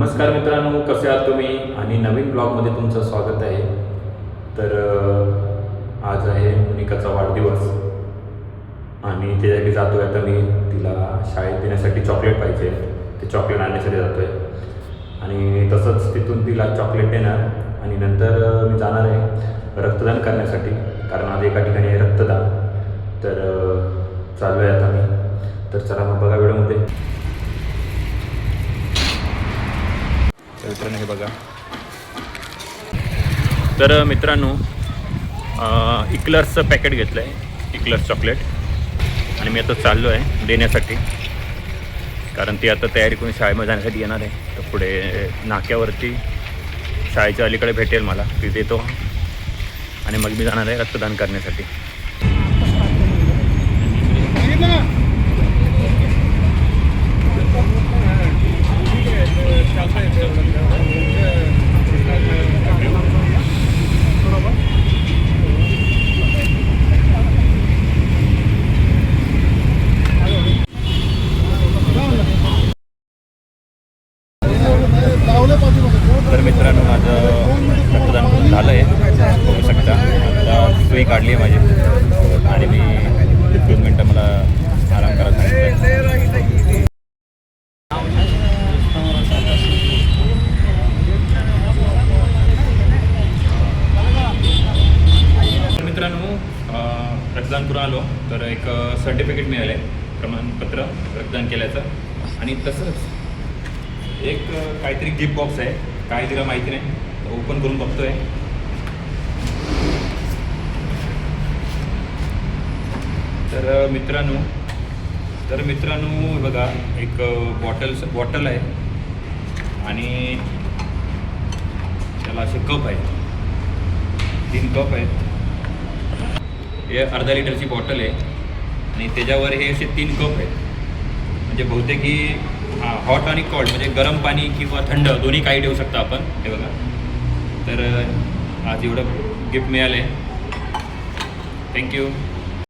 नमस्कार मित्रांनो कसे आहात तुम्ही? आणि नवीन ब्लॉगमध्ये तुमचं स्वागत आहे. तर आज आहे मोनिकाचा वाढदिवस. आणि त्याच्यासाठी जातो आहे आता मी. तिला शाळेत देण्यासाठी चॉकलेट पाहिजे. ते चॉकलेट आणण्यासाठी जातो आहे आणि तसंच तिथून तिला चॉकलेट देणार. आणि नंतर मी जाणार आहे रक्तदान करण्यासाठी. कारण आज एका ठिकाणी आहे रक्तदान. तर चालू आहे आता मी. तर चला मग बघा वेळेमध्ये तर मित्रांनो हे बघा. तर मित्रांनो इक्लर्सचं पॅकेट घेतलं आहे इक्लर्स चॉकलेट. आणि मी आता चाललो आहे देण्यासाठी. कारण ती आता तयारी करून शाळेमध्ये जाण्यासाठी येणार आहे. तर पुढे नाक्यावरती शाळेच्या अलीकडे भेटेल मला. ती देतो. आणि मग मी जाणार आहे रक्तदान करण्यासाठी तर मित्रांनो माझं रक्तदान झालं आहे बघू शकता आता सुई काढली आहे माझी. आणि मी दोन मिनटं मला आराम करायला मित्रांनो रक्तदान करून आलो तर एक सर्टिफिकेट मिळालं आहे प्रमाणपत्र रक्तदान केल्याचं. आणि तसंच एक काहीतरी गिफ्ट बॉक्स आहे. काय तिला माहिती नाही. ओपन करून बघतोय. तर मित्रांनो तर मित्रांनो बघा एक बॉटल बॉटल आहे. आणि त्याला असे कप आहेत तीन कप आहेत. हे अर्धा लिटरची बॉटल आहे. आणि त्याच्यावर हे असे तीन कप आहेत. म्हणजे बहुतेक ही हॉट आणि कोल्ड म्हणजे गरम पाणी किंवा थंड दोन्ही काही ठेवू शकता आपण. हे बघा. तर आज एवढं गिफ्ट मिळालं आहे थँक्यू